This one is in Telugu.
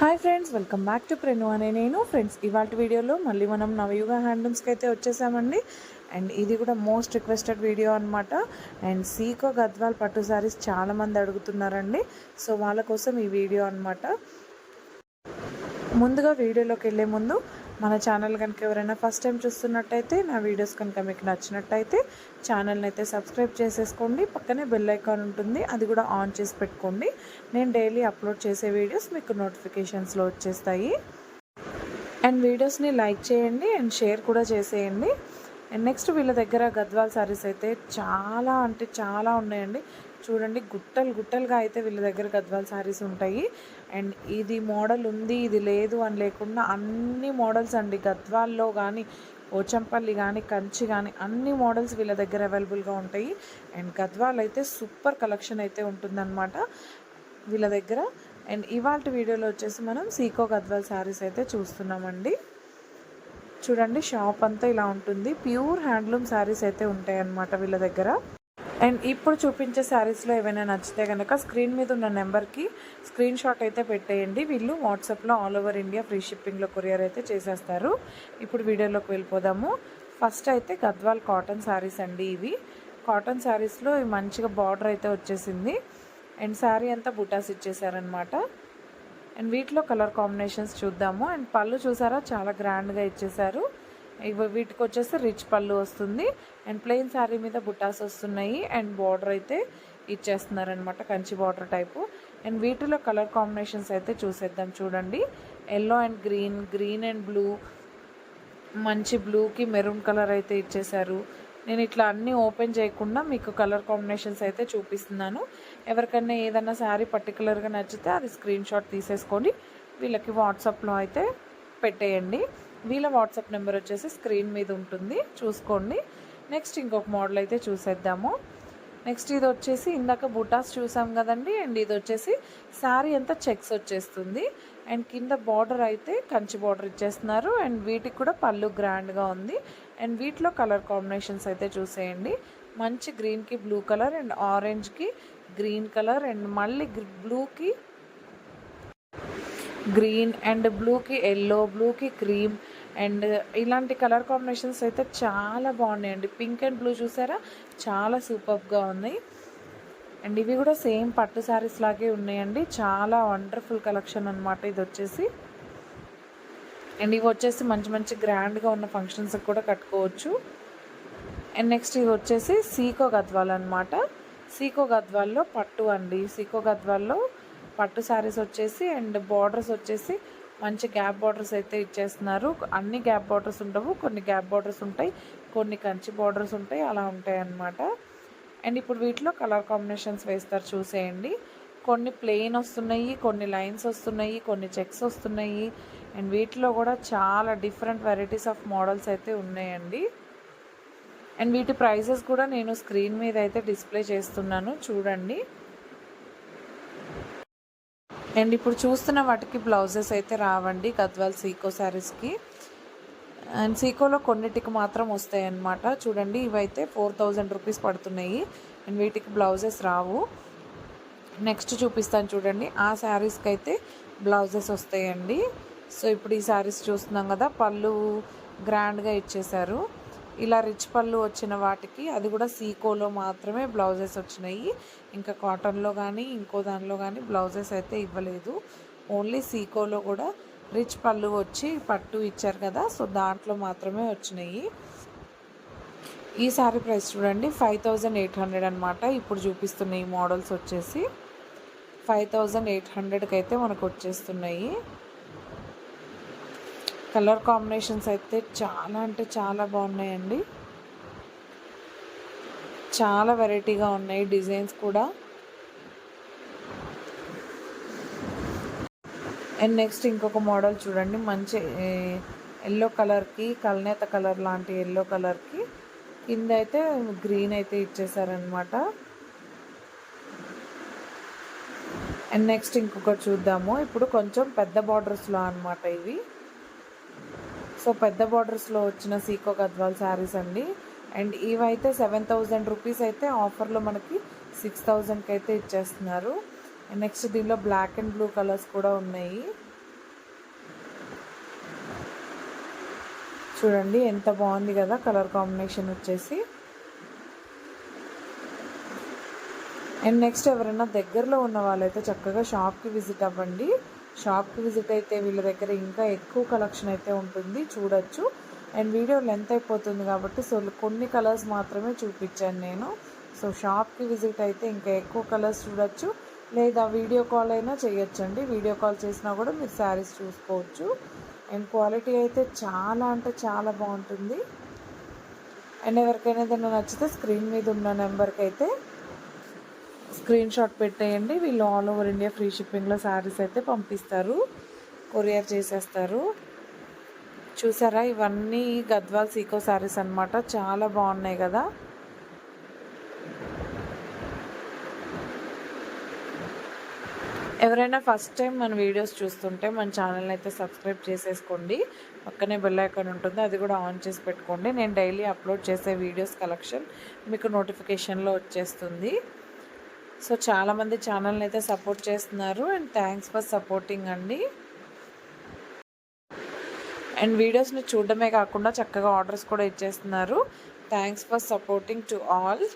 Hi friends welcome back to ప్రెను అనే నేను. ఫ్రెండ్స్ ఇవాళ వీడియోలో మళ్ళీ మనం నవయుగ హ్యాండ్లూమ్స్కి అయితే వచ్చేసామండి. అండ్ ఇది కూడా మోస్ట్ రిక్వెస్టెడ్ వీడియో అనమాట అండ్ సీకో గద్వాల్ పట్టు సారీస్ చాలామంది అడుగుతున్నారండి. సో వాళ్ళ కోసం ఈ వీడియో అనమాట ముందుగా వీడియోలోకి వెళ్ళే ముందు మన ఛానల్ కనుక ఎవరైనా ఫస్ట్ టైం చూస్తున్నట్టయితే నా వీడియోస్ కనుక మీకు నచ్చినట్టయితే ఛానల్ని అయితే సబ్స్క్రైబ్ చేసేసుకోండి. పక్కనే బెల్ ఐకాన్ ఉంటుంది అది కూడా ఆన్ చేసి పెట్టుకోండి. నేను డైలీ అప్లోడ్ చేసే వీడియోస్ మీకు నోటిఫికేషన్స్లో వచ్చేస్తాయి. అండ్ వీడియోస్ని లైక్ చేయండి అండ్ షేర్ కూడా చేసేయండి. అండ్ నెక్స్ట్ వీళ్ళ దగ్గర గద్వాల్ సారీస్ అయితే చాలా అంటే చాలా ఉన్నాయండి. చూడండి గుట్టలు గుట్టలుగా అయితే వీళ్ళ దగ్గర గద్వాల్ శారీస్ ఉంటాయి. అండ్ ఇది మోడల్ ఉంది ఇది లేదు అని లేకుండా అన్ని మోడల్స్ అండి. గద్వాల్లో కానీ ఓచంపల్లి కానీ కంచి కానీ అన్ని మోడల్స్ వీళ్ళ దగ్గర అవైలబుల్గా ఉంటాయి. అండ్ గద్వాల్ అయితే సూపర్ కలెక్షన్ అయితే ఉంటుందన్నమాట వీళ్ళ దగ్గర. అండ్ ఇవాళ వీడియోలో వచ్చేసి మనం సీకో గద్వాల్ శారీస్ అయితే చూస్తున్నామండి. చూడండి షాప్ అంతా ఇలా ఉంటుంది. ప్యూర్ హ్యాండ్లూమ్ శారీస్ అయితే ఉంటాయి అన్నమాట వీళ్ళ దగ్గర. అండ్ ఇప్పుడు చూపించే శారీస్లో ఏమైనా నచ్చితే కనుక స్క్రీన్ మీద ఉన్న నెంబర్కి స్క్రీన్ షాట్ అయితే పెట్టేయండి. వీళ్ళు వాట్సాప్లో ఆల్ ఓవర్ ఇండియా ఫ్రీ షిప్పింగ్లో కొరియర్ అయితే చేసేస్తారు. ఇప్పుడు వీడియోలోకి వెళ్ళిపోదాము. ఫస్ట్ అయితే గద్వాల్ కాటన్ శారీస్ అండి ఇవి. కాటన్ శారీస్లో మంచిగా బార్డర్ అయితే వచ్చేసింది. అండ్ శారీ అంతా బుటాస్ ఇచ్చేసారనమాట అండ్ వీటిలో కలర్ కాంబినేషన్స్ చూద్దాము. అండ్ పళ్ళు చూసారా? చాలా గ్రాండ్గా ఇచ్చేసారు. ఇవి వీటికి వచ్చేసి రిచ్ పళ్ళు వస్తుంది. అండ్ ప్లెయిన్ శారీ మీద బుటాస్ వస్తున్నాయి. అండ్ బార్డర్ అయితే ఇచ్చేస్తున్నారనమాట కంచి బార్డర్ టైపు. అండ్ వీటిలో కలర్ కాంబినేషన్స్ అయితే చూసేద్దాం చూడండి. Yellow and green green and blue మంచి బ్లూకి మెరూన్ కలర్ అయితే ఇచ్చేసారు. నేను ఇట్లా అన్నీ ఓపెన్ చేయకుండా మీకు కలర్ కాంబినేషన్స్ అయితే చూపిస్తున్నాను. ఎవరికైనా ఏదైనా శారీ పర్టికులర్గా నచ్చితే అది స్క్రీన్ షాట్ తీసేసుకొని వీళ్ళకి వాట్సాప్లో అయితే పెట్టేయండి. వీళ్ళ వాట్సాప్ నెంబర్ వచ్చేసి స్క్రీన్ మీద ఉంటుంది. చూసుకోండి. నెక్స్ట్ ఇంకొక మోడల్ అయితే చూసేద్దాము. నెక్స్ట్ ఇది వచ్చేసి ఇందాక బుటాస్ చూసాం కదండి. అండ్ ఇది వచ్చేసి శారీ అంతా చెక్స్ వచ్చేస్తుంది. అండ్ కింద బార్డర్ అయితే కంచి బార్డర్ ఇచ్చేస్తున్నారు. అండ్ వీటికి కూడా పళ్ళు గ్రాండ్గా ఉంది. అండ్ వీటిలో కలర్ కాంబినేషన్స్ అయితే చూసేయండి. మంచి గ్రీన్కి బ్లూ కలర్ అండ్ ఆరెంజ్కి గ్రీన్ కలర్ అండ్ మళ్ళీ బ్లూకి గ్రీన్ అండ్ బ్లూకి ఎల్లో బ్లూకి క్రీమ్ అండ్ ఇలాంటి కలర్ కాంబినేషన్స్ అయితే చాలా బాగున్నాయండి. పింక్ అండ్ బ్లూ చూసారా? చాలా సూపర్గా ఉన్నాయి. అండ్ ఇవి కూడా సేమ్ పట్టు శారీస్ లాగే ఉన్నాయండి. చాలా వండర్ఫుల్ కలెక్షన్ అనమాట ఇది వచ్చేసి అండ్ ఇవి వచ్చేసి మంచి మంచి గ్రాండ్గా ఉన్న ఫంక్షన్స్కి కూడా కట్టుకోవచ్చు. అండ్ నెక్స్ట్ ఇవి వచ్చేసి సీకో గద్వాల్ అనమాట సీకో గద్వాల్లో పట్టు అండి. సీకో గద్వాల్లో పట్టు శారీస్ వచ్చేసి అండ్ బార్డర్స్ వచ్చేసి మంచి గ్యాప్ బార్డర్స్ అయితే ఇచ్చేస్తున్నారు. అన్ని గ్యాప్ బార్డర్స్ ఉండవు. కొన్ని గ్యాప్ బార్డర్స్ ఉంటాయి. కొన్ని కంచి బార్డర్స్ ఉంటాయి. అలా ఉంటాయి అన్నమాట. అండ్ ఇప్పుడు వీటిలో కలర్ కాంబినేషన్స్ వేస్తారు చూసేయండి. కొన్ని ప్లెయిన్ వస్తున్నాయి కొన్ని లైన్స్ వస్తున్నాయి కొన్ని చెక్స్ వస్తున్నాయి. అండ్ వీటిలో కూడా చాలా డిఫరెంట్ వెరైటీస్ ఆఫ్ మోడల్స్ అయితే ఉన్నాయండి. అండ్ వీటి ప్రైజెస్ కూడా నేను స్క్రీన్ మీద అయితే డిస్ప్లే చేస్తున్నాను. చూడండి. అండ్ ఇప్పుడు చూస్తున్న వాటికి బ్లౌజెస్ అయితే రావండి గద్వాల్ సీకో శారీస్కి. అండ్ సీకోలో కొన్నిటికి మాత్రం వస్తాయి అన్నమాట చూడండి ఇవైతే ఫోర్ థౌజండ్ రూపీస్ పడుతున్నాయి. అండ్ వీటికి బ్లౌజెస్ రావు. నెక్స్ట్ చూపిస్తాను చూడండి. ఆ శారీస్కి అయితే బ్లౌజెస్ వస్తాయండి. సో ఇప్పుడు ఈ శారీస్ చూస్తున్నాం కదా పళ్ళు గ్రాండ్గా ఇచ్చేశారు. ఇలా రిచ్ పళ్ళు వచ్చిన వాటికి అది కూడా సీకోలో మాత్రమే బ్లౌజెస్ వచ్చినాయి. ఇంకా కాటన్లో కానీ ఇంకో దానిలో కానీ బ్లౌజెస్ అయితే ఇవ్వలేదు. ఓన్లీ సీకోలో కూడా రిచ్ పళ్ళు వచ్చి పట్టు ఇచ్చారు కదా సో దాంట్లో మాత్రమే వచ్చినాయి. ఈ శారీ ప్రైస్ చూడండి ఫైవ్ థౌజండ్ ఎయిట్ హండ్రెడ్ అనమాట ఇప్పుడు చూపిస్తున్న ఈ మోడల్స్ వచ్చేసి ఫైవ్ థౌజండ్ ఎయిట్ హండ్రెడ్కి అయితే మనకు వచ్చేస్తున్నాయి. కలర్ కాంబినేషన్స్ అయితే చాలా అంటే చాలా బాగున్నాయండి. చాలా వెరైటీగా ఉన్నాయి డిజైన్స్ కూడా. అండ్ నెక్స్ట్ ఇంకొక మోడల్ చూడండి. మంచి ఎల్లో కలర్కి కల్నేత కలర్ లాంటి ఎల్లో కలర్కి. కింద అయితే గ్రీన్ అయితే ఇచ్చేసారనమాట అండ్ నెక్స్ట్ ఇంకొకటి చూద్దాము. ఇప్పుడు కొంచెం పెద్ద బార్డర్స్లో అనమాట ఇవి. సో పెద్ద బార్డర్స్లో వచ్చిన సీకో గద్వాల్ శారీస్ అండి. అండ్ ఇవైతే సెవెన్ థౌజండ్ రూపీస్ అయితే ఆఫర్లో మనకి సిక్స్ థౌజండ్కి అయితే ఇచ్చేస్తున్నారు. నెక్స్ట్ దీనిలో బ్లాక్ అండ్ బ్లూ కలర్స్ కూడా ఉన్నాయి. చూడండి ఎంత బాగుంది కదా కలర్ కాంబినేషన్ వచ్చేసి. అండ్ నెక్స్ట్ ఎవరైనా దగ్గరలో ఉన్న వాళ్ళైతే చక్కగా షాప్కి విజిట్ అవ్వండి. షాప్కి విజిట్ అయితే వీళ్ళ దగ్గర ఇంకా ఎక్కువ కలెక్షన్ అయితే ఉంటుంది చూడొచ్చు. అండ్ వీడియో లెంత్ అయిపోతుంది కాబట్టి సో కొన్ని కలర్స్ మాత్రమే చూపించాను నేను. సో షాప్కి విజిట్ అయితే ఇంకా ఎక్కువ కలర్స్ చూడొచ్చు. లేదా వీడియో కాల్ అయినా చేయొచ్చండి. వీడియో కాల్ చేసినా కూడా మీరు శారీస్ చూసుకోవచ్చు. అండ్ క్వాలిటీ అయితే చాలా అంటే చాలా బాగుంటుంది. అండ్ ఎవరికైనా ఏదైనా నచ్చితే స్క్రీన్ మీద ఉన్న నెంబర్కి అయితే స్క్రీన్ షాట్ పెట్టేయండి. వీళ్ళు ఆల్ ఓవర్ ఇండియా ఫ్రీ షిప్పింగ్లో శారీస్ అయితే పంపిస్తారు. కొరియర్ చేసేస్తారు. చూసారా? ఇవన్నీ గద్వాల్ సీకో శారీస్ అనమాట చాలా బాగున్నాయి కదా. ఎవరైనా ఫస్ట్ టైం మన వీడియోస్ చూస్తుంటే మన ఛానల్ని అయితే సబ్స్క్రైబ్ చేసేసుకోండి. పక్కనే బెల్ ఐకాన్ ఉంటుంది. అది కూడా ఆన్ చేసి పెట్టుకోండి. నేను డైలీ అప్లోడ్ చేసే వీడియోస్ కలెక్షన్ మీకు నోటిఫికేషన్లో వచ్చేస్తుంది. సో చాలామంది ఛానల్ని అయితే సపోర్ట్ చేస్తున్నారు అండ్ థ్యాంక్స్ ఫర్ సపోర్టింగ్ అండి. అండ్ వీడియోస్ని చూడడమే కాకుండా చక్కగా ఆర్డర్స్ కూడా ఇచ్చేస్తున్నారు. Thanks for supporting to all